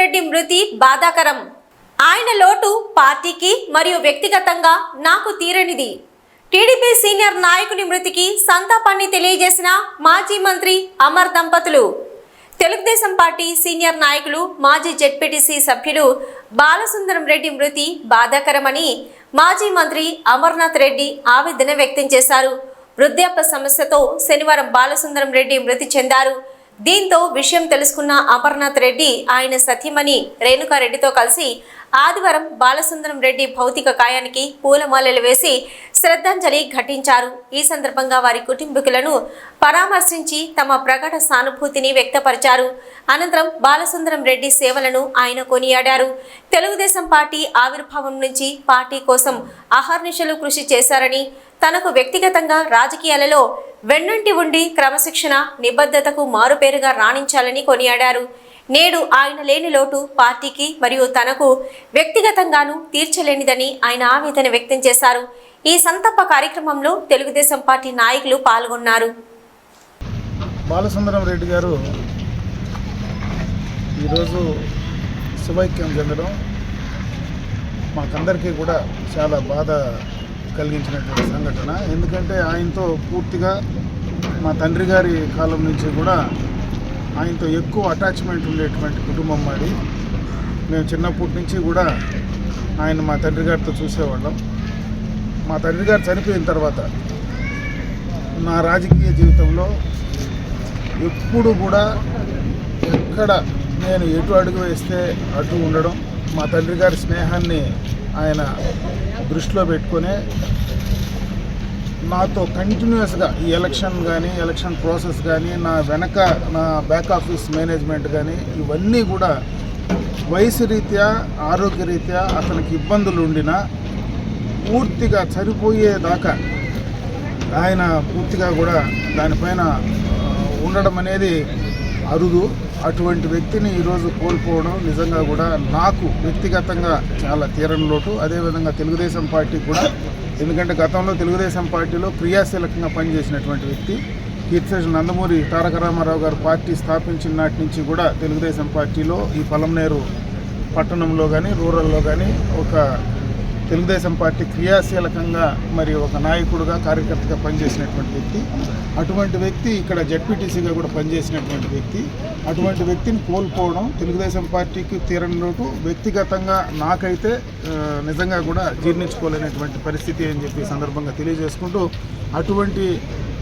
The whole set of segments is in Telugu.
రెడ్డి మృతి బాధాకరం. ఆయన లోటు పార్టీకి మరియు వ్యక్తిగతంగా నాకు తీరనిది. టీడీపీ సీనియర్ నాయకుని మృతికి సంతాపాన్ని తెలియజేసిన మాజీ మంత్రి అమర్ దంపతులు. తెలుగుదేశం పార్టీ సీనియర్ నాయకులు మాజీ జెడ్పీటీసీ సభ్యులు బాలసుందరం రెడ్డి మృతి బాధాకరమని మాజీ మంత్రి అమర్నాథ్ రెడ్డి ఆవేదన వ్యక్తం చేశారు. వృద్ధాప్య సమస్యతో శనివారం బాలసుందరం రెడ్డి మృతి చెందారు. దీంతో విషయం తెలుసుకున్న అమర్నాథ్ రెడ్డి ఆయన సతీమణి రేణుకారెడ్డితో కలిసి ఆదివారం బాలసుందరం రెడ్డి భౌతిక కాయానికి పూలమాలలు వేసి శ్రద్ధాంజలి ఘటించారు. ఈ సందర్భంగా వారి కుటుంబీకులను పరామర్శించి తమ ప్రకట సానుభూతిని వ్యక్తపరిచారు. అనంతరం బాలసుందరం రెడ్డి సేవలను ఆయన కొనియాడారు. తెలుగుదేశం పార్టీ ఆవిర్భావం నుంచి పార్టీ కోసం అహర్నిశలు కృషి చేశారని తనకు వ్యక్తిగతంగా రాజకీయాలలో వెన్నంటి ఉండి క్రమశిక్షణ నిబద్ధతకు మారుపేరుగా రాణించాలని కొనియాడారు. నేడు ఆయన లేని లోటు పార్టీకి మరియు తనకు వ్యక్తిగతంగానూ తీర్చలేనిదని ఆయన ఆవేదన వ్యక్తం చేశారు. ఈ సంతప్ప కార్యక్రమంలో తెలుగుదేశం పార్టీ నాయకులు పాల్గొన్నారు. బాలసుందరం రెడ్డి గారు ఈరోజు శివైక్యం చెందడం మాకందరికీ కూడా చాలా బాధ కలిగించినటువంటి సంఘటన. ఎందుకంటే ఆయనతో పూర్తిగా మా తండ్రి గారి కాలం నుంచి కూడా ఆయనతో ఎక్కువ అటాచ్మెంట్ ఉండేటువంటి కుటుంబం మాది. మేము చిన్నప్పటి నుంచి కూడా ఆయన మా తండ్రి గారితో చూసేవాళ్ళం. మా తండ్రి గారు చనిపోయిన తర్వాత నా రాజకీయ జీవితంలో ఎప్పుడు కూడా ఎక్కడ నేను ఎటు అడుగు వేస్తే అటు ఉండడం మా తండ్రి గారి స్నేహాన్ని ఆయన దృష్టిలో పెట్టుకొని నాతో కంటిన్యూస్గా ఈ ఎలక్షన్ కానీ ఎలక్షన్ ప్రాసెస్ కానీ నా వెనక నా బ్యాక్ ఆఫీస్ మేనేజ్మెంట్ కానీ ఇవన్నీ కూడా వయసు రీత్యా ఆరోగ్య రీత్యా అతనికి ఇబ్బందులు ఉండినా పూర్తిగా చనిపోయేదాకా ఆయన పూర్తిగా కూడా దానిపైన ఉండడం అనేది అరుదు. అటువంటి వ్యక్తిని ఈరోజు కోల్పోవడం నిజంగా కూడా నాకు వ్యక్తిగతంగా చాలా తీరని లోటు. అదేవిధంగా తెలుగుదేశం పార్టీ కూడా ఎందుకంటే గతంలో తెలుగుదేశం పార్టీలో క్రియాశీలకంగా పనిచేసినటువంటి వ్యక్తి కీర్తిశేషు నందమూరి తారక రామారావు గారు పార్టీ స్థాపించిన నాటి నుంచి కూడా తెలుగుదేశం పార్టీలో ఈ పలంనేరు పట్టణంలో కానీ రూరల్లో కానీ ఒక తెలుగుదేశం పార్టీ క్రియాశీలకంగా మరి ఒక నాయకుడుగా కార్యకర్తగా పనిచేసినటువంటి వ్యక్తి. అటువంటి వ్యక్తి ఇక్కడ జడ్పీటీసీగా కూడా పనిచేసినటువంటి వ్యక్తి. అటువంటి వ్యక్తిని కోల్పోవడం తెలుగుదేశం పార్టీకి తీరని లోటు వ్యక్తిగతంగా నాకైతే నిజంగా కూడా జీర్ణించుకోలేనటువంటి పరిస్థితి అని చెప్పి సందర్భంగా తెలియజేసుకుంటూ అటువంటి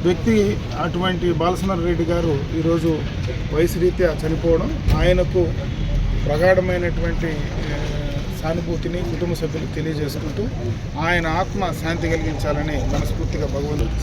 వ్యక్తి అటువంటి బాలసుందర రెడ్డి గారు ఈరోజు వయసు రీత్యా చనిపోవడం ఆయనకు ప్రగాఢమైనటువంటి సానుభూతిని కుటుంబ సభ్యులకు తెలియజేసుకుంటూ ఆయన ఆత్మ శాంతి కలిగించాలని మనస్ఫూర్తిగా భగవంతుడు